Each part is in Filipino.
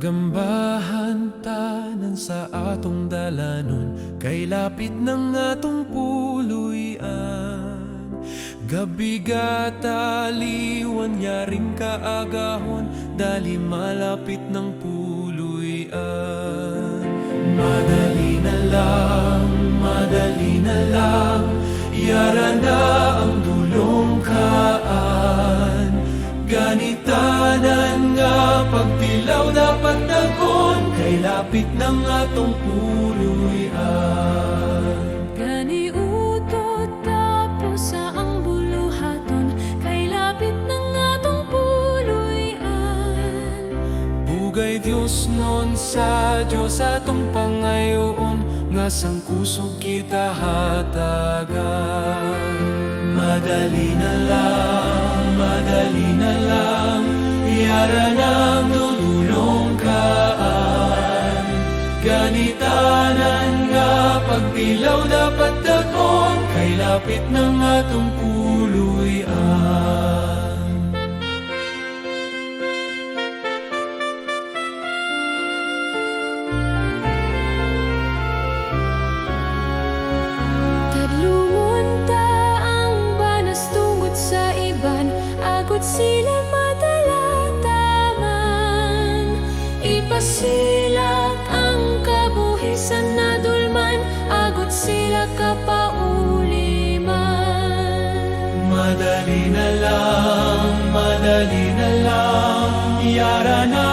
Magambahan tanan sa atong dalanon Kay lapit ng atong puluyan. Gabi gataliwan yaring kaagahon Dali malapit ng puluyan. Madali na lang, madali na lang Yara na Kay lapit ng atong puluyan Gani utot tapos sa ang buluhaton Kay lapit ng atong puluyan Bugay Diyos nun sa Diyos atong pangayoon Nga sang kusog kita hatagan. Madali na lang, madali na lang Yara ng dudulong nga pagtilaw dapat dakon Kay lapit ng atong puluyan. Tadlungon ta ang banas tungod sa iban Agot sila madalataman Ipasilak Madali na lang, madali na Yara na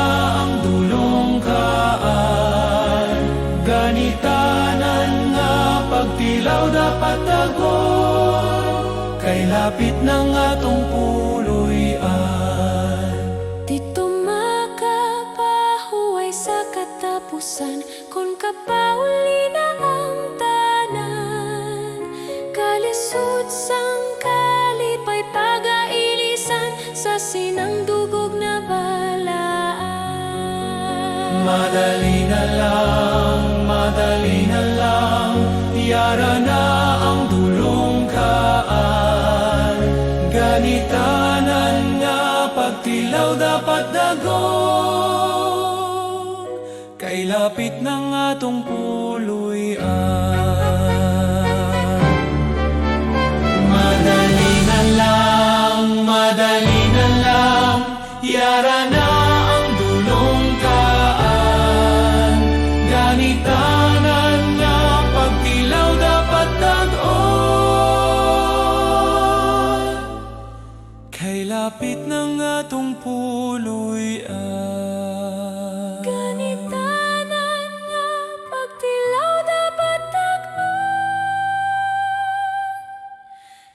ang dulong kaan Ganitanan nga pagtilaw dapat dagon Kay lapit ng atong puluyan Sa sinangdugog na balaan. Madali na lang, madali na lang Yara na ang dulong kaan Ganitanan nga pagtilaw dapat dagon Kay lapit ng atong puluyan lapit ng atong puluyan Ganitanan nga pagtilaw dapat tagno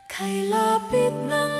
Kay lapit ng